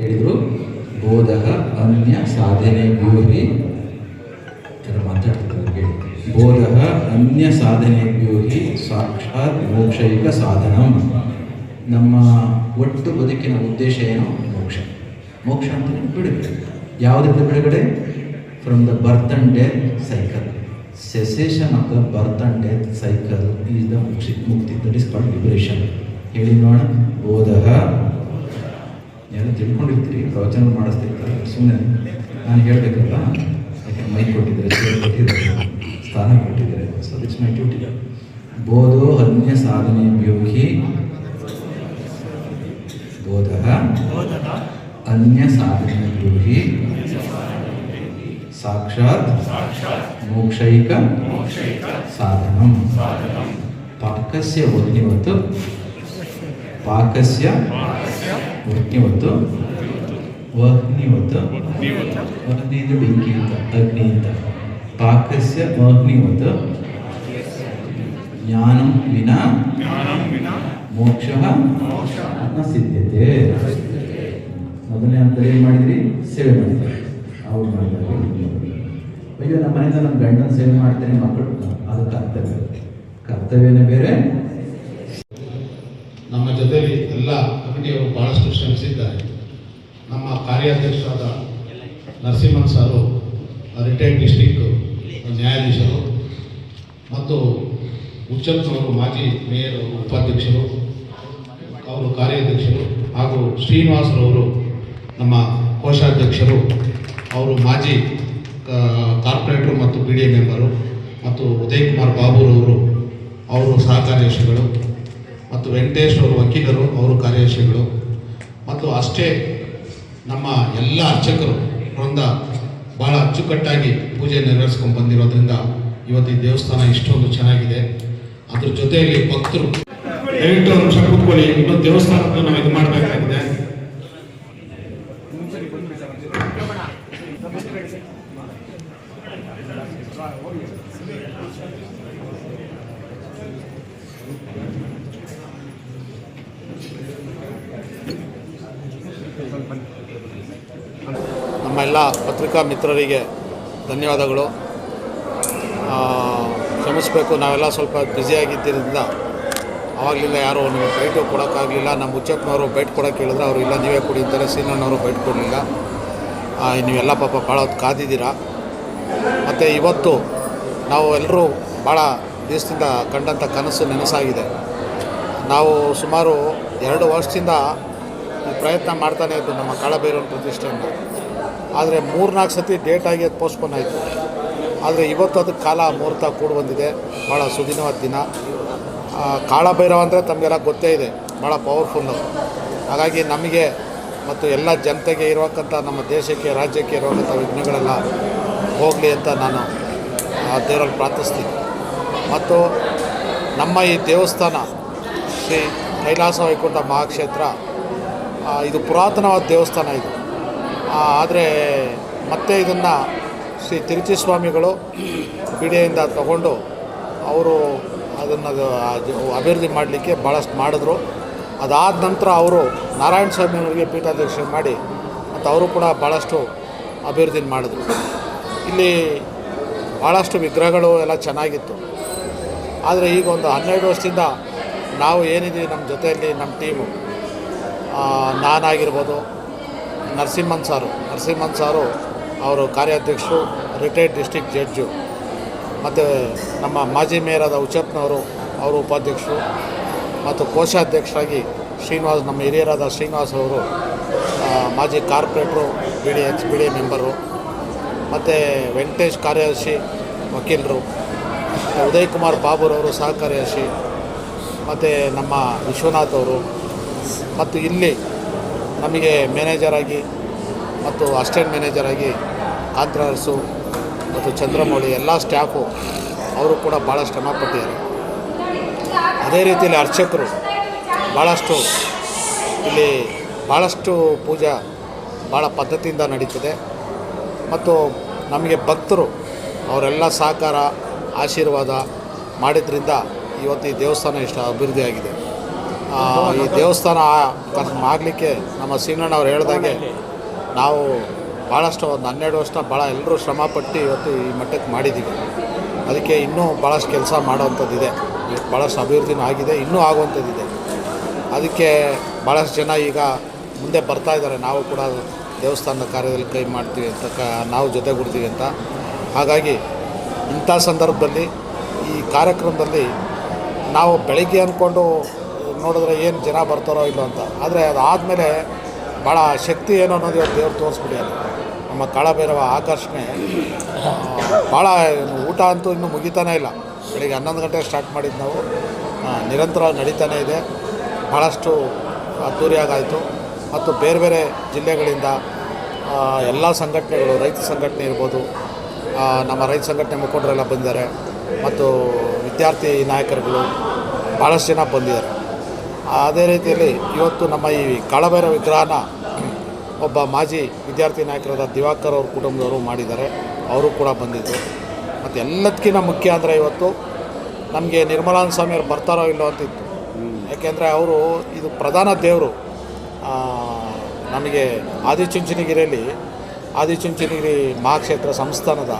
ಹೇಳಿದರು, ಬೋಧಕ, ಅನ್ಯ ಸಾಧನೆ ವ್ಯೂಹಿ ಮಾತಾಡ್ತಿದ್ದಾರೆ ಬೋಧಕ ಬೋಧ ಅನ್ಯ ಸಾಧನೆ ವ್ಯೂಹಿ ಸಾಕ್ಷಾತ್ ಮೋಕ್ಷೈಕ ಸಾಧನ. ನಮ್ಮ ಒಟ್ಟು ಬದುಕಿನ ಉದ್ದೇಶ ಏನು? ಮೋಕ್ಷ. ಮೋಕ್ಷ ಅಂತ ಬಿಡುಗಡೆ. ಯಾವುದಕ್ಕೆ ಬಿಡುಗಡೆ? From the birth and death cycle cessation of the birth and death cycle is the mukti mukti that is called liberation ಹೇಳಿ ನೋಡೋಣ. ಓದಹ. ಎಲ್ಲ ತಿಳ್ಕೊಂಡಿರ್ತೀರಿ? ಪ್ರವಚನ ಮಾಡಿಸ್ತಿರ್ತಾರೆ. ಸುಮ್ಮನೆ ನಾನು ಹೇಳಬೇಕಲ್ಲ? ಯಾಕೆ ಮೈಕ್ ಕೊಟ್ಟಿದ್ದಾರೆ? ಚೇರ್ ಕೊಟ್ಟಿದ್ದಾರೆ? ಸ್ಥಾನ ಕೊಟ್ಟಿದ್ದಾರೆ? ಸೊ ದಿಟ್ಸ್ ಮೈ ಡ್ಯೂಟಿ ಬೋಧೋ ಅನ್ಯ ಸಾಧನೆ ವ್ಯೂಹಿ ಬೋಧ ಅನ್ಯ ಸಾಧನೆ ವ್ಯೂಹಿ ಸಾಕ್ಷಾತ್ ಮೋಕ್ಷೈಕ ಸಾಧನಂ. ಪಾಕಸ್ಯ ವಗ್ನಿವತ್ತು ಪಾಕಸ್ಯ ವೃತ್ತಿವತ್ತು ವಹ್ನಿವತ್ತು. ಅಂದ್ರೆ ಬೆಂಕಿ ಅಂತ ಅಗ್ನಿ ಅಂತ ಪಾಕಸ್ಯ ವಹ್ನಿವತ್ತು. ಜ್ಞಾನಂ ವಿನಾ. ಮೋಕ್ಷ ನ ಸಿದ್ಧತೆ ಮೊದಲನೇ ಹಂತದಲ್ಲಿ ಏನು ಮಾಡಿದ್ರಿ? ಸೇವೆ ಮಾಡಿದ್ರಿ. ಮಾಡಿದಾಗ ಅಯ್ಯೋ, ನಮ್ಮ ಮನೆಯಿಂದ ನಮ್ಮ ಗಂಡನ ಸೇವೆ ಮಾಡ್ತೇನೆ ಮಕ್ಕಳು. ಅದು ಕರ್ತವ್ಯ. ಕರ್ತವ್ಯನೇ ಬೇರೆ. ನಮ್ಮ ಜೊತೆಯಲ್ಲಿ ಎಲ್ಲ ಕಮಿಟಿಯವರು ಬಹಳಷ್ಟು ಶ್ರಮಿಸಿದ್ದಾರೆ. ನಮ್ಮ ಕಾರ್ಯಾಧ್ಯಕ್ಷರಾದ ನರಸಿಂಹನ್ ಸಾರು, ರಿಟೈರ್ಡ್ ಡಿಸ್ಟಿಕ್ ನ್ಯಾಯಾಧೀಶರು ಮತ್ತು ಉಚ್ಚಪ್ಪನವರು ಮಾಜಿ ಮೇಯರ್, ಉಪಾಧ್ಯಕ್ಷರು, ಅವರು ಕಾರ್ಯಾಧ್ಯಕ್ಷರು ಹಾಗೂ ಶ್ರೀನಿವಾಸರವರು ನಮ್ಮ ಕೋಶಾಧ್ಯಕ್ಷರು ಅವರು ಮಾಜಿ ಕಾರ್ಪೊರೇಟರ್ ಮತ್ತು ಪಿ ಡಿ ಎ ಮೆಂಬರು ಮತ್ತು ಉದಯ್ ಕುಮಾರ್ ಬಾಬುರವರು ಅವರು ಸಹ ಕಾರ್ಯದರ್ಶಿಗಳು ಮತ್ತು ವೆಂಕಟೇಶ್ ಅವರು ವಕೀಲರು, ಅವರು ಕಾರ್ಯದರ್ಶಿಗಳು. ಮತ್ತು ಅಷ್ಟೇ ನಮ್ಮ ಎಲ್ಲ ಅರ್ಚಕರು ವೃಂದ ಭಾಳ ಅಚ್ಚುಕಟ್ಟಾಗಿ ಪೂಜೆ ನೆರವೇರಿಸ್ಕೊಂಡು ಬಂದಿರೋದ್ರಿಂದ ಇವತ್ತು ಈ ದೇವಸ್ಥಾನ ಇಷ್ಟೊಂದು ಚೆನ್ನಾಗಿದೆ. ಅದ್ರ ಜೊತೆಯಲ್ಲಿ ಭಕ್ತರು, ದಯವಿಟ್ಟು ಒಂದು ಕೂತ್ಕೊಳ್ಳಿ ಇನ್ನೊಂದು ದೇವಸ್ಥಾನ ನಾವು ಇದು ನಮ್ಮ ಎಲ್ಲ ಪತ್ರಿಕಾ ಮಿತ್ರರಿಗೆ ಧನ್ಯವಾದಗಳು. ಕ್ಷಮಿಸಬೇಕು, ನಾವೆಲ್ಲ ಸ್ವಲ್ಪ ಬ್ಯುಸಿಯಾಗಿದ್ದರಿಂದ ಆವಾಗಲಿಂದ ಯಾರೂ ನಿಮಗೆ ಬೈಟು ಕೊಡೋಕ್ಕಾಗಲಿಲ್ಲ. ನಮ್ಮ ಉಚ್ಚಪ್ಪನವರು ಬೈಟ್ ಕೊಡೋಕ್ಕೆ ಹೇಳಿದ್ರೆ, ಅವರು ಇಲ್ಲ, ನೀವೇ ಕೊಡಿ ಅಂತಾರೆ. ಸೀನಣ್ಣವರು ಬೈಟ್ ಕೊಡಲಿಲ್ಲ. ನೀವೆಲ್ಲ ಪಾಪ ಭಾಳ ಹೊತ್ತು ಕಾದಿದ್ದೀರಾ. ಮತ್ತು ಇವತ್ತು ನಾವು ಎಲ್ಲರೂ ಭಾಳ ದಿವಸದಿಂದ ಕಂಡಂಥ ಕನಸು ನೆನಸಾಗಿದೆ. ನಾವು ಸುಮಾರು ಎರಡು ವರ್ಷದಿಂದ ಈ ಪ್ರಯತ್ನ ಮಾಡ್ತಾನೆ ಇದ್ದು ನಮ್ಮ ಕಾಳಭೈರವನ ಪ್ರತಿಷ್ಠೆಯನ್ನು. ಆದರೆ ಮೂರ್ನಾಲ್ಕು ಸತಿ ಡೇಟ್ ಆಗಿ ಅದು ಪೋಸ್ಟ್ಪೋನ್ ಆಯಿತು. ಆದರೆ ಇವತ್ತು ಅದಕ್ಕೆ ಕಾಲ ಮುಹೂರ್ತ ಕೂಡಿ ಬಂದಿದೆ. ಭಾಳ ಸುದಿನವಾದ ದಿನ. ಕಾಳಭೈರವ ಅಂದರೆ ತಮಗೆಲ್ಲ ಗೊತ್ತೇ ಇದೆ. ಭಾಳ ಪವರ್ಫುಲ್ಲು ಹಾಗಾಗಿ ನಮಗೆ ಮತ್ತು ಎಲ್ಲ ಜನತೆಗೆ ಇರುವಕ್ಕಂಥ ನಮ್ಮ ದೇಶಕ್ಕೆ, ರಾಜ್ಯಕ್ಕೆ ಇರುವಂಥ ವಿಘ್ನಗಳೆಲ್ಲ ಹೋಗಲಿ ಅಂತ ನಾನು ಆ ದೇವರಲ್ಲಿ ಪ್ರಾರ್ಥಿಸ್ತೀನಿ. ಮತ್ತು ನಮ್ಮ ಈ ದೇವಸ್ಥಾನ ಶ್ರೀ ಕೈಲಾಸ ವೈಕುಂಠ ಮಹಾಕ್ಷೇತ್ರ ಇದು ಪುರಾತನವಾದ ದೇವಸ್ಥಾನ ಇದು. ಆದರೆ ಮತ್ತೆ ಇದನ್ನು ಶ್ರೀ ತಿರುಚಿ ಸ್ವಾಮಿಗಳು ಬಿಡಿಯಿಂದ ತಗೊಂಡು ಅವರು ಅದನ್ನು ಅಭಿವೃದ್ಧಿ ಮಾಡಲಿಕ್ಕೆ ಭಾಳಷ್ಟು ಮಾಡಿದ್ರು. ಅದಾದ ನಂತರ ಅವರು ನಾರಾಯಣ ಸ್ವಾಮಿಯವರಿಗೆ ಪೀಠಾಧ್ಯಕ್ಷ ಮಾಡಿ ಮತ್ತು ಅವರು ಕೂಡ ಭಾಳಷ್ಟು ಅಭಿವೃದ್ಧಿ ಮಾಡಿದ್ರು. ಇಲ್ಲಿ ಭಾಳಷ್ಟು ವಿಗ್ರಹಗಳು ಎಲ್ಲ ಚೆನ್ನಾಗಿತ್ತು. ಆದರೆ ಈಗ ಒಂದು ಹನ್ನೆರಡು ವರ್ಷದಿಂದ ನಾವು ಏನಿದ್ದೀವಿ ನಮ್ಮ ಜೊತೆಯಲ್ಲಿ ನಮ್ಮ ಟೀಮು. ನಾನಾಗಿರ್ಬೋದು ನರಸಿಂಹನ್ ಸಾರು. ನರಸಿಂಹನ್ ಸಾರು ಅವರು ಕಾರ್ಯಾಧ್ಯಕ್ಷರು ರಿಟೈರ್ಡ್ ಡಿಸ್ಟಿಕ್ ಜಡ್ಜು ಮತ್ತು ನಮ್ಮ ಮಾಜಿ ಮೇಯರಾದ ಉಚ್ಚಪ್ಪನವರು ಅವರು ಉಪಾಧ್ಯಕ್ಷರು. ಮತ್ತು ಕೋಶಾಧ್ಯಕ್ಷರಾಗಿ ಶ್ರೀನಿವಾಸ್, ನಮ್ಮ ಹಿರಿಯರಾದ ಶ್ರೀನಿವಾಸ್ ಅವರು ಮಾಜಿ corporator B D X B D A member ಮತ್ತು ವೆಂಕಟೇಶ್ ಕಾರ್ಯದರ್ಶಿ ವಕೀಲರು, ಉದಯ್ ಕುಮಾರ್ ಬಾಬುರವರು ಸಹ ಕಾರ್ಯದರ್ಶಿ, ಮತ್ತು ನಮ್ಮ ವಿಶ್ವನಾಥ್ ಅವರು, ಮತ್ತು ಇಲ್ಲಿ ನಮಗೆ ಮ್ಯಾನೇಜರಾಗಿ ಮತ್ತು ಅಸಿಸ್ಟೆಂಟ್ ಮ್ಯಾನೇಜರಾಗಿ ಕಾಂತರಾಸು ಮತ್ತು ಚಂದ್ರಮೌಳಿ, ಎಲ್ಲ ಸ್ಟಾಫು ಅವರು ಕೂಡ ಭಾಳ ಶ್ರಮಪಟ್ಟಿದ್ದಾರೆ ಅದೇ ರೀತಿಯಲ್ಲಿ ಅರ್ಚಕರು ಭಾಳಷ್ಟು ಇಲ್ಲಿ ಭಾಳಷ್ಟು ಪೂಜಾ ಭಾಳ ಪದ್ಧತಿಯಿಂದ ನಡೀತಿದೆ. ಮತ್ತು ನಮಗೆ ಭಕ್ತರು ಅವರೆಲ್ಲ ಸಹಕಾರ, ಆಶೀರ್ವಾದ ಮಾಡಿದ್ರಿಂದ ಇವತ್ತು ಈ ದೇವಸ್ಥಾನ ಇಷ್ಟು ಅಭಿವೃದ್ಧಿಯಾಗಿದೆ ಈ ದೇವಸ್ಥಾನ ಆಗಲಿಕ್ಕೆ ನಮ್ಮ ಸೀನಣ್ಣ ಅವ್ರು ಹೇಳ್ದಾಗೆ ನಾವು ಭಾಳಷ್ಟು ಒಂದು ಹನ್ನೆರಡು ವರ್ಷ ಭಾಳ ಎಲ್ಲರೂ ಶ್ರಮಪಟ್ಟು ಇವತ್ತು ಈ ಮಟ್ಟಕ್ಕೆ ಮಾಡಿದ್ದೀವಿ. ಅದಕ್ಕೆ ಇನ್ನೂ ಭಾಳಷ್ಟು ಕೆಲಸ ಮಾಡೋವಂಥದ್ದಿದೆ ಭಾಳಷ್ಟು ಅಭಿವೃದ್ಧಿನೂ ಆಗಿದೆ, ಇನ್ನೂ ಆಗುವಂಥದ್ದಿದೆ ಅದಕ್ಕೆ ಭಾಳಷ್ಟು ಜನ ಈಗ ಮುಂದೆ ಬರ್ತಾ ಇದ್ದಾರೆ. ನಾವು ಕೂಡ ದೇವಸ್ಥಾನದ ಕಾರ್ಯದಲ್ಲಿ ಕೈ ಮಾಡ್ತೀವಿ ಅಂತ ಕ ನಾವು ಜೊತೆಗೂಡ್ತೀವಿ ಅಂತ. ಹಾಗಾಗಿ ಇಂಥ ಸಂದರ್ಭದಲ್ಲಿ ಈ ಕಾರ್ಯಕ್ರಮದಲ್ಲಿ ನಾವು ಬೆಳಗ್ಗೆ ಅಂದ್ಕೊಂಡು ನೋಡಿದ್ರೆ ಏನು ಜನ ಬರ್ತಾರೋ ಇಲ್ಲೋ ಅಂತ. ಆದರೆ ಅದಾದಮೇಲೆ ಭಾಳ ಶಕ್ತಿ ಏನು ಅನ್ನೋದು ಇವತ್ತು ದೇವ್ರು ತೋರಿಸ್ಬಿಟ್ಟಿದ್ದಾರೆ. ನಮ್ಮ ಕಾಳಭೈರವ ಆಕರ್ಷಣೆ ಭಾಳ ಊಟ ಅಂತೂ ಇನ್ನೂ ಮುಗಿತಾನೇ ಇಲ್ಲ. ಬೆಳಿಗ್ಗೆ ಹನ್ನೊಂದು ಗಂಟೆಗೆ ಸ್ಟಾರ್ಟ್ ಮಾಡಿದ್ದು ನಾವು. ನಿರಂತರವಾಗಿ ನಡೀತಾನೇ ಇದೆ. ಭಾಳಷ್ಟು ಅದ್ದೂರಿಯಾಗಾಯಿತು. ಮತ್ತು ಬೇರೆ ಬೇರೆ ಜಿಲ್ಲೆಗಳಿಂದ ಎಲ್ಲ ಸಂಘಟನೆಗಳು ರೈತ ಸಂಘಟನೆ ಇರ್ಬೋದು ನಮ್ಮ ರೈತ ಸಂಘಟನೆ ಮುಖಂಡರೆಲ್ಲ ಬಂದಿದ್ದಾರೆ ಮತ್ತು ವಿದ್ಯಾರ್ಥಿ ನಾಯಕರುಗಳು ಭಾಳಷ್ಟು ಜನ ಬಂದಿದ್ದಾರೆ. ಅದೇ ರೀತಿಯಲ್ಲಿ ಇವತ್ತು ನಮ್ಮ ಈ ಕಳಬೇರ ವಿಗ್ರಹನ ಒಬ್ಬ ಮಾಜಿ ವಿದ್ಯಾರ್ಥಿ ನಾಯಕರಾದ ದಿವಾಕರ್ ಅವ್ರ ಕುಟುಂಬದವರು ಮಾಡಿದ್ದಾರೆ. ಅವರು ಕೂಡ ಬಂದಿದ್ದರು. ಮತ್ತು ಎಲ್ಲದಕ್ಕಿಂತ ಮುಖ್ಯ ಅಂದರೆ ಇವತ್ತು ನಮಗೆ ನಿರ್ಮಲಾನಂದ ಸ್ವಾಮಿಯವ್ರು ಬರ್ತಾರೋ ಇಲ್ಲೋ ಅಂತಿತ್ತು. ಯಾಕೆಂದರೆ ಅವರು ಇದು ಪ್ರಧಾನ ದೇವರು. ನಮಗೆ ಆದಿಚುಂಚನಗಿರಿಯಲ್ಲಿ ಆದಿಚುಂಚನಗಿರಿ ಮಹಾಕ್ಷೇತ್ರ ಸಂಸ್ಥಾನದ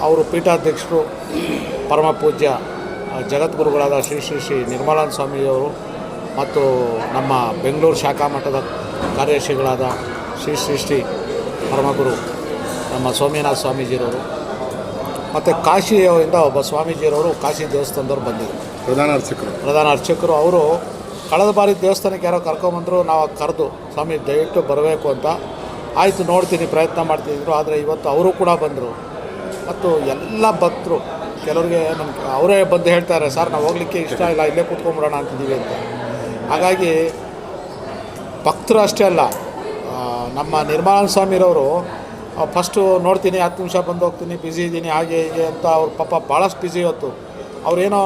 ಅವರು ಪೀಠಾಧ್ಯಕ್ಷರು ಪರಮ ಪೂಜ್ಯ ಜಗದ್ಗುರುಗಳಾದ ಶ್ರೀ ಶ್ರೀ ಶ್ರೀ ನಿರ್ಮಲಾನ ಸ್ವಾಮಿಯವರು ಮತ್ತು ನಮ್ಮ ಬೆಂಗಳೂರು ಶಾಖಾ ಮಠದ ಕಾರ್ಯದರ್ಶಿಗಳಾದ ಶ್ರೀ ಶ್ರೀ ಶ್ರೀ ಪರಮಗುರು ನಮ್ಮ ಸೋಮನಾಥ ಸ್ವಾಮೀಜಿರವರು ಮತ್ತು ಕಾಶಿಯಿಂದ ಒಬ್ಬ ಸ್ವಾಮೀಜಿರವರು ಕಾಶಿ ದೇವಸ್ಥಾನದವರು ಬಂದಿದ್ದರು. ಪ್ರಧಾನ ಅರ್ಚಕರು. ಪ್ರಧಾನ ಅರ್ಚಕರು. ಅವರು ಕಳೆದ ಬಾರಿ ದೇವಸ್ಥಾನಕ್ಕೆ ಯಾರೋ ಕರ್ಕೊಂಬಂದರು, ನಾವು ಕರೆದು, ಸ್ವಾಮಿ ದಯವಿಟ್ಟು ಬರಬೇಕು ಅಂತ. ಆಯಿತು, ನೋಡ್ತೀನಿ, ಪ್ರಯತ್ನ ಮಾಡ್ತಿದ್ರು, ಆದರೆ ಇವತ್ತು ಅವರು ಕೂಡ ಬಂದರು. ಮತ್ತು ಎಲ್ಲ ಭಕ್ತರು, ಕೆಲವ್ರಿಗೆ ನಮ್ಮ ಅವರೇ ಬಂದು ಹೇಳ್ತಾರೆ, ಸರ್, ನಾವು ಹೋಗ್ಲಿಕ್ಕೆ ಇಷ್ಟ ಇಲ್ಲ, ಇಲ್ಲೇ ಕೂತ್ಕೊಂಬಿಡೋಣ ಅಂತಿದ್ದೀವಿ ಅಂತ. ಹಾಗಾಗಿ, ಭಕ್ತರು ಅಷ್ಟೇ ಅಲ್ಲ ನಮ್ಮ ಸ್ವಾಮಿ ಸ್ವಾಮಿರವರು ಫಸ್ಟು ನೋಡ್ತೀನಿ, ಹತ್ತು ನಿಮಿಷ ಬಂದು ಹೋಗ್ತೀನಿ ಬ್ಯುಸಿ ಇದ್ದೀನಿ ಹಾಗೆ ಹೀಗೆ ಅಂತ, ಅವ್ರ ಪಾಪ ಭಾಳಷ್ಟು ಬ್ಯುಸಿ ಇವತ್ತು. ಅವ್ರೇನೋ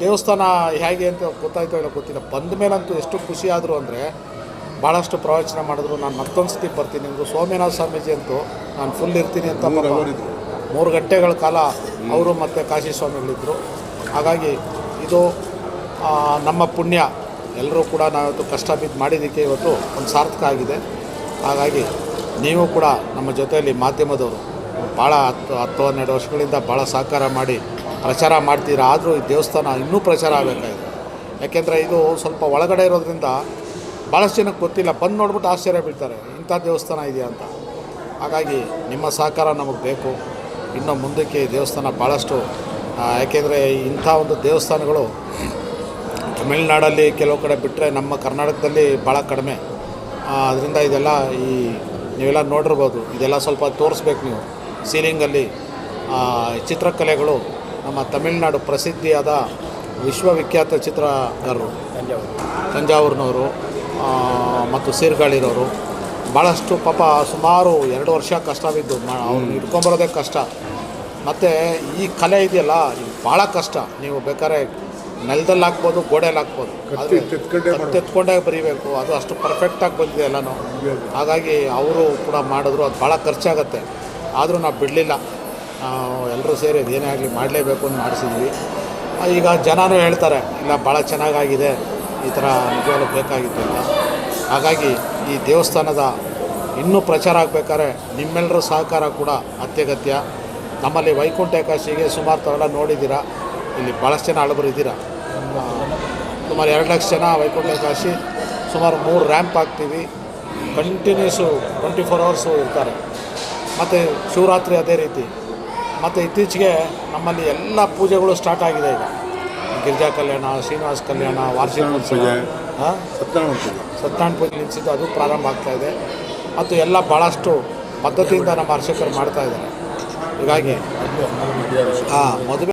ದೇವಸ್ಥಾನ ಹೇಗೆ ಅಂತ ಗೊತ್ತಾಯ್ತೋ ಇಲ್ಲ ಗೊತ್ತಿಲ್ಲ. ಬಂದ ಮೇಲಂತೂ ಎಷ್ಟು ಖುಷಿ ಆದರು ಅಂದರೆ ಭಾಳಷ್ಟು ಪ್ರವಚನ ಮಾಡಿದ್ರು. ನಾನು ಮತ್ತೊಂದು ಸತಿ ಬರ್ತೀನಿ. ನಿಮ್ಮದು ಸೋಮನಾಥ ಸ್ವಾಮೀಜಿ ಅಂತೂ ನಾನು ಫುಲ್ ಇರ್ತೀನಿ ಅಂತ ಮೂರು ಗಂಟೆಗಳ ಕಾಲ ಅವರು ಮತ್ತು ಕಾಶಿ ಸ್ವಾಮಿಗಳಿದ್ದರು ಹಾಗಾಗಿ ಇದು ನಮ್ಮ ಪುಣ್ಯ. ಎಲ್ಲರೂ ಕೂಡ ನಾವಿವತ್ತು ಕಷ್ಟ ಬಿದ್ದು ಮಾಡಿದ್ದಕ್ಕೆ ಇವತ್ತು ಒಂದು ಸಾರ್ಥಕ ಆಗಿದೆ. ಹಾಗಾಗಿ ನೀವು ಕೂಡ ನಮ್ಮ ಜೊತೆಯಲ್ಲಿ ಮಾಧ್ಯಮದವರು ಭಾಳ ಹತ್ತು ಹತ್ತು ಹನ್ನೆರಡು ವರ್ಷಗಳಿಂದ ಭಾಳ ಸಹಕಾರ ಮಾಡಿ ಪ್ರಚಾರ ಮಾಡ್ತೀರ? ಆದರೂ ಈ ದೇವಸ್ಥಾನ ಇನ್ನೂ ಪ್ರಚಾರ ಆಗಬೇಕಾಗಿದೆ. ಯಾಕೆಂದರೆ ಇದು ಸ್ವಲ್ಪ ಒಳಗಡೆ ಇರೋದ್ರಿಂದ ಭಾಳಷ್ಟು ಜನಕ್ಕೆ ಗೊತ್ತಿಲ್ಲ. ಬಂದು ನೋಡ್ಬಿಟ್ಟು ಆಶ್ಚರ್ಯ ಬೀಳ್ತಾರೆ. ಇಂಥ ದೇವಸ್ಥಾನ ಇದೆಯಾ ಅಂತ. ಹಾಗಾಗಿ ನಿಮ್ಮ ಸಹಕಾರ ನಮಗೆ ಬೇಕು. ಇನ್ನು ಮುಂದಕ್ಕೆ ಈ ದೇವಸ್ಥಾನ ಭಾಳಷ್ಟು ಯಾಕೆಂದರೆ ಇಂಥ ಒಂದು ದೇವಸ್ಥಾನಗಳು ತಮಿಳ್ನಾಡಲ್ಲಿ ಕೆಲವು ಕಡೆ ಬಿಟ್ಟರೆ ನಮ್ಮ ಕರ್ನಾಟಕದಲ್ಲಿ ಭಾಳ ಕಡಿಮೆ. ಅದರಿಂದ ಇದೆಲ್ಲ ಈ, ನೀವೆಲ್ಲ ನೋಡಿರ್ಬೋದು. ಇದೆಲ್ಲ ಸ್ವಲ್ಪ ತೋರಿಸ್ಬೇಕು ನೀವು. ಸೀಲಿಂಗಲ್ಲಿ ಚಿತ್ರಕಲೆಗಳು ನಮ್ಮ ತಮಿಳುನಾಡು ಪ್ರಸಿದ್ಧಿಯಾದ ವಿಶ್ವವಿಖ್ಯಾತ ಚಿತ್ರಗಾರರು. ತಂಜಾವೂರಿನವರು ಮತ್ತು ಸೀರ್ಗಾಳಿರೋರು. ಭಾಳಷ್ಟು ಪಾಪ ಸುಮಾರು ಎರಡು ವರ್ಷ ಕಷ್ಟ ಬಿದ್ದು ಅವ್ರನ್ನ ಇಟ್ಕೊಂಬರೋದೇ ಕಷ್ಟ. ಮತ್ತು ಈ ಕಲೆ ಇದೆಯಲ್ಲ ಇದು ಭಾಳ ಕಷ್ಟ. ನೀವು ಬೇಕಾದ್ರೆ ನೆಲದಲ್ಲಿ ಹಾಕ್ಬೋದು ಗೋಡೆಯಲ್ಲಿ ಹಾಕ್ಬೋದು. ತೆತ್ಕೊಂಡೇ. ಬರೀಬೇಕು. ಅದು ಅಷ್ಟು ಪರ್ಫೆಕ್ಟಾಗಿ ಬಂದಿದೆ ಎಲ್ಲನೂ. ಹಾಗಾಗಿ ಅವರು ಕೂಡ ಮಾಡಿದ್ರು ಅದು ಭಾಳ ಖರ್ಚಾಗತ್ತೆ. ಆದರೂ ನಾವು ಬಿಡಲಿಲ್ಲ. ಎಲ್ಲರೂ ಸೇರಿ ಅದೇನೇ ಆಗಲಿ ಮಾಡಲೇಬೇಕು ಅಂತ ಮಾಡಿಸಿದ್ವಿ. ಈಗ ಜನನೂ ಹೇಳ್ತಾರೆ, ಇಲ್ಲ ಭಾಳ ಚೆನ್ನಾಗಾಗಿದೆ, ಈ ಥರ ನಿಜವಾಗ್ಲೂ ಬೇಕಾಗಿತ್ತು ಅಂತ. ಹಾಗಾಗಿ ಈ ದೇವಸ್ಥಾನದ ಇನ್ನೂ ಪ್ರಚಾರ ಆಗಬೇಕಾದ್ರೆ ನಿಮ್ಮೆಲ್ಲರ ಸಹಕಾರ ಕೂಡ ಅತ್ಯಗತ್ಯ. ನಮ್ಮಲ್ಲಿ ವೈಕುಂಠ ಏಕಾದಶಿಗೆ ಸುಮಾರು ತಾವೆಲ್ಲ ನೋಡಿದ್ದೀರಾ? ಇಲ್ಲಿ ಭಾಳಷ್ಟು ಜನ ಹಳಬರು ಇದ್ದೀರಾ? ಸುಮಾರು ಎರಡು ಲಕ್ಷ ಜನ ವೈಕುಂಠ ಏಕಾದಶಿ ಸುಮಾರು ಮೂರು ರ್ಯಾಂಪ್ ಹಾಕ್ತೀವಿ. ಕಂಟಿನ್ಯೂಸು ಟ್ವೆಂಟಿ ಫೋರ್ ಅವರ್ಸು ಇರ್ತಾರೆ. ಮತ್ತು ಶಿವರಾತ್ರಿ ಅದೇ ರೀತಿ. ಮತ್ತು ಇತ್ತೀಚೆಗೆ ನಮ್ಮಲ್ಲಿ ಎಲ್ಲ ಪೂಜೆಗಳು ಸ್ಟಾರ್ಟ್ ಆಗಿದೆ ಈಗ. ಗಿರಿಜಾ ಕಲ್ಯಾಣ ಶ್ರೀನಿವಾಸ ಕಲ್ಯಾಣ ವಾರ್ಷಿಕ ಸತ್ಯನಾರಾಯಣ ಉತ್ಸವ. ಪೂಜೆ. ಹಾಂ? ಸತ್ಯನಾರಾಯಣ ಪೂಜೆ. ಸತ್ಯನಾರಾಯಣ ಪೂಜೆ ನಿಲ್ಲಿಸಿದ್ದು ಅದು ಪ್ರಾರಂಭ ಆಗ್ತಾ ಇದೆ. ಮತ್ತು ಎಲ್ಲ ಭಾಳಷ್ಟು ಪದ್ಧತಿಯಿಂದ ನಮ್ಮ ಅರ್ಚಕರು ಮಾಡ್ತಾ ಇದ್ದಾರೆ. ಹೀಗಾಗಿ ಹಾಂ ಮದುವೆ.